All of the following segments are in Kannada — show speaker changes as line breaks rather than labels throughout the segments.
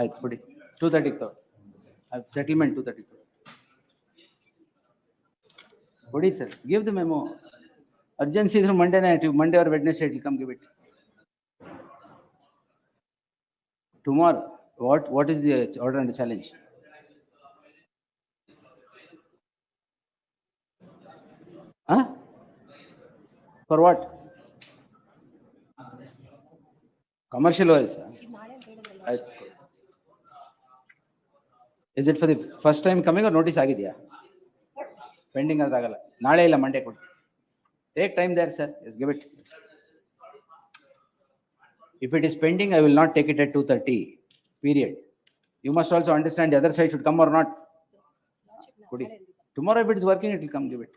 ಆಯ್ತು ಕೊಡಿ ಟೂ ತರ್ಟಿಗೆ ತಗೋ ಸೆಟಲ್ಮೆಂಟ್ ಟೂ ತರ್ಟಿಗೆ ತಗೋ ಕೊಡಿ sir give the memo urgency ಇದ್ರೆ ಮಂಡೇನೇ Monday or Wednesday it come give it tomorrow what what is the order and challenge huh for what commercial oils huh? I, Is it for the first time coming or notice notice ಆಗಿದೆಯಾ Pending ಅಂತ ಆಗಲ್ಲ ನಾಳೆ ಇಲ್ಲ Monday ಕೊಡಿ Take time there, sir. Is give it. if it is pending i will not take it at 2:30 period you must also understand the other side should come or not Kodi. tomorrow if it is working it will come give it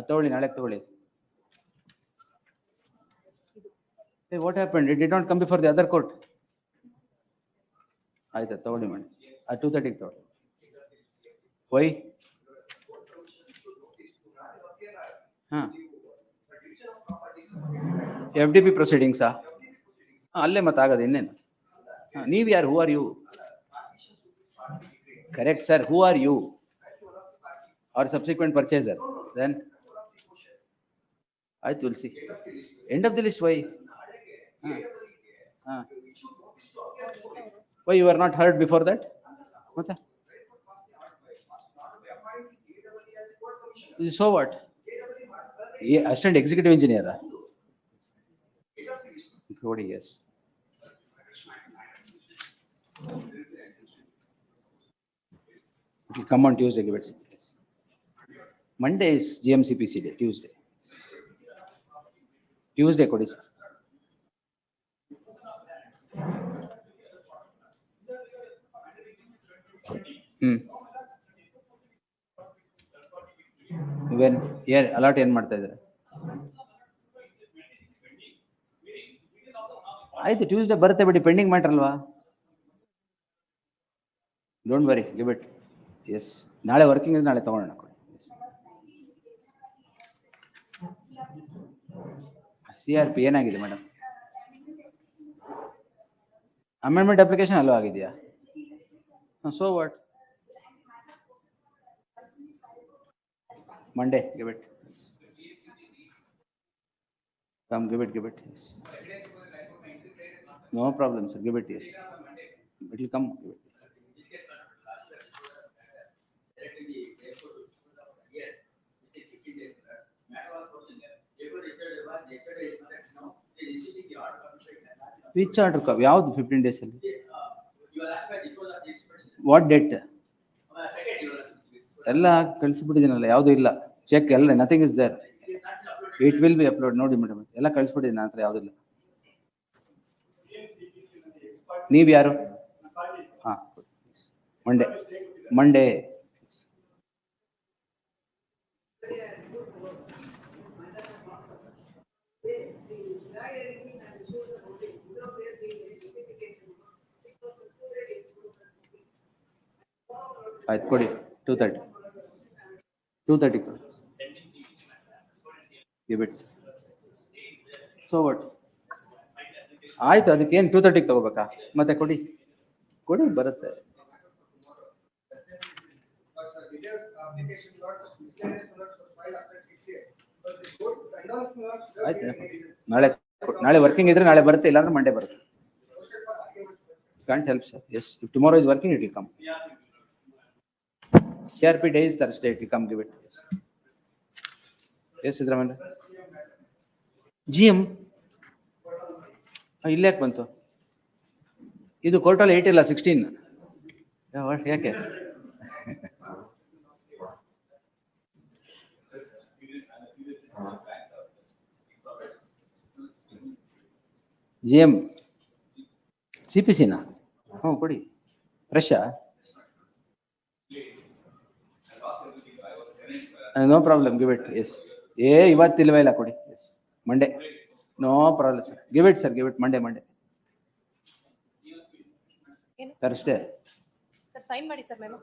Atholi nale atholli hey what happened it did not come before the other court ಆಯ್ತಾ ತಗೊಳ್ಳಿ ಮಾಡಿ at 233 हाँ एफ डी पी प्रोसीडिंग्स अल्ले मत आगद इन यार who are you correct sir who are you or subsequent purchaser then आयत Tulsi end of the list why हाँ why you are not heard before that पता है सो व्हाट ये असिस्टेंट एग्जीक्यूटिव इंजीनियर है थोड़ी yes It will come on Tuesday, give it some days. Monday is GMCPC day, Tuesday. Tuesday, Kodisa. ಹ್ಮ್ ಏನ್ ಅಲಾಟ್ ಏನ್ ಮಾಡ್ತಾ ಇದ್ದಾರೆ ಆಯ್ತು ಟ್ಯೂಸ್ಡೇ ಬರುತ್ತೆ ಬಿಡಿ ಪೆಂಡಿಂಗ್ ಮ್ಯಾಟರ್ ಅಲ್ವಾ don't worry leave it yes ನಾಳೆ ವರ್ಕಿಂಗ್ ಇದ್ರೆ ನಾಳೆ ತಗೊಳ್ಳೋಣ ಕೊಡಿ ಸಿ ಆರ್ ಪಿ ಏನಾಗಿದೆ ಮೇಡಮ್ ಅಮೆಂಡ್ಮೆಂಟ್ ಅಪ್ಲಿಕೇಶನ್ ಅಲ್ಲೂ ಆಗಿದೆಯಾ so what Monday, give it. Yes. Come, give it, give it. Yes. No problem, sir. Give it, yes. It will come. Give it. Which order ಕಬ್ ಯಾವ್ದು ಫಿಫ್ಟೀನ್ ಡೇಸ್ ಅಲ್ಲಿ ವಾಟ್ ಡೇಟ್ ಎಲ್ಲ ಕಳಿಸ್ಬಿಟ್ಟಿದ್ದೀನಲ್ಲ ಯಾವುದೂ illa. чек ಅಲ್ಲ nothing is there it will be upload no D madam ಎಲ್ಲ ಕಳಿಸ್ ಬಿಟ್ಟಿದ್ದೀನಿ ಆತ್ರ ಯಾವ್ದಿಲ್ಲ ನೀವು ಯಾರು ಹಾ ಮಂಡೇ ಮಂಡೇ ಐಡ್ ಕೊಡಿ 230 230 give it so what ಆಯ್ತು ಅದಕ್ಕೆ ಏನು ಟೂ ತರ್ಟಿಗೆ ತಗೋಬೇಕಾ ಮತ್ತೆ ಕೊಡಿ ಕೊಡಿ ಬರುತ್ತೆ ಆಯ್ತು ನಾಳೆ ನಾಳೆ ವರ್ಕಿಂಗ್ ಇದ್ರೆ ನಾಳೆ ಬರುತ್ತೆ ಇಲ್ಲಾಂದ್ರೆ ಮಂಡೇ ಬರುತ್ತೆ can't help sir yes if tomorrow is working it will come crp day is thursday it will come give it yes yes Sidramanda. G M ಇಲ್ಲ ಯಾಕೆ ಬಂತು ಇದು ಕೋರ್ಟಲ್ಲಿ ಏಟ್ ಇಲ್ಲ ಸಿಕ್ಸ್ಟೀನ್ ಯಾಕೆ ಜಿ ಎಂ ಸಿ ಪಿ ಸಿನಾ ಹ್ಞೂ ಕೊಡಿ ಫ್ರೆಶಾ no problem give it yes ಏ ಇವತ್ತಿಲ್ವೇ ಇಲ್ಲ ಕೊಡಿ yes Monday no problem sir give it sir give it Monday
Monday
Thursday
sir sign ಮಾಡಿ ಸರ್ ಮೆಮೊ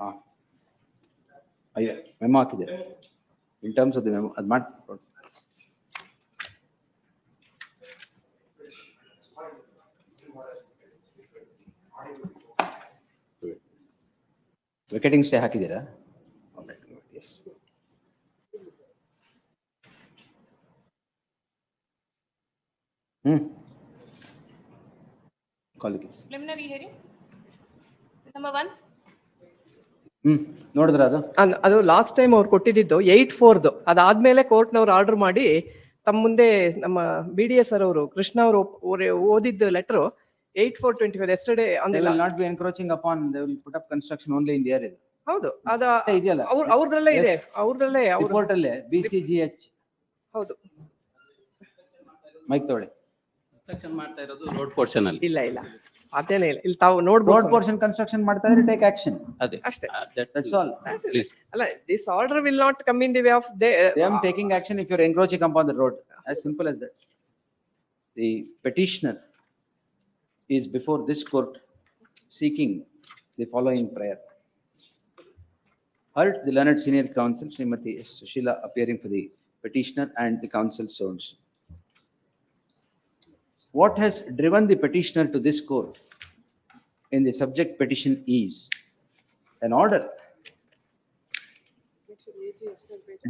ಹಾ ಅಯ್ಯ ಮೆಮೊ ಹಾಕಿದೆ in terms of the memo ಅದ್ ಮಾಡ್ತೀನಿ ಟಿಕೆಟಿಂಗ್ ಸ್ಟೇ ಹಾಕಿದ್ದೀರಾ ಎಸ್ ಹ್ಮ್
ಕಾಲೇಜ್ ಹೇರಿ 1
ಹ್ಮ್ ನೋಡಿದ್ರ ಅದು
ಅದು ಲಾಸ್ಟ್ ಟೈಮ್ ಅವ್ರು ಕೊಟ್ಟಿದ್ದು ಫೋರ್ದು ಅದಾದ್ಮೇಲೆ ಕೋರ್ಟ್ ನವರು ಆರ್ಡರ್ ಮಾಡಿ ತಮ್ಮ ಮುಂದೆ ನಮ್ಮ ಬಿಡಿಎಸ್ ಸರ್ ಅವರು ಕೃಷ್ಣ ಅವರು ಓದಿದ್ದ letter at four twenty five yesterday
They will not be encroaching upon, they will put up construction only in the area.
ಹೌದು ಅದ
ಅಷ್ಟೇ ಇದೆಯಲ್ಲ?
ಅವ್ರ ಅವ್ರದ್ರಲ್ಲೇ ಇದೆ
Yes.
ಅವ್ರದ್ರಲ್ಲೇ ಅವ್ರ
Report BCGH,
ಹೌದು
ಮೈಕ್ ತಗೊಳ್ಳಿ.
ಕನ್ಸ್ಟ್ರಕ್ಷನ್ ಮಾಡ್ತಾ ಇರೋದು ರೋಡ್ ಪೋರ್ಷನ್ ಅಲ್ಲಿ
ಇಲ್ಲ ಇಲ್ಲ ಸಾಧ್ಯನೇ ಇಲ್ಲ ಇಲ್ಲಿ Road
portion construction ಮಾಡ್ತಾ take action,
ಅದೇ
ಅಷ್ಟೇ.
that's all.
Please.
ಅಲ್ಲ this order will not come in the way of
They am taking action if you are encroaching upon the road, as simple as that. The petitioner is before this court seeking the following prayer. Heard the Learned Senior Counsel Srimati Sushila appearing for the petitioner and the counsel sons. What has driven the petitioner to this court in the subject petition is an order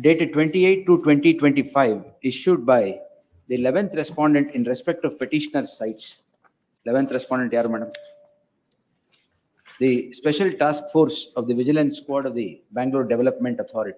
dated 28 to 2025 issued by the 11th respondent in respect of petitioner's sites 11th respondent yaar madam the special task force of the vigilance squad of the bangalore development authority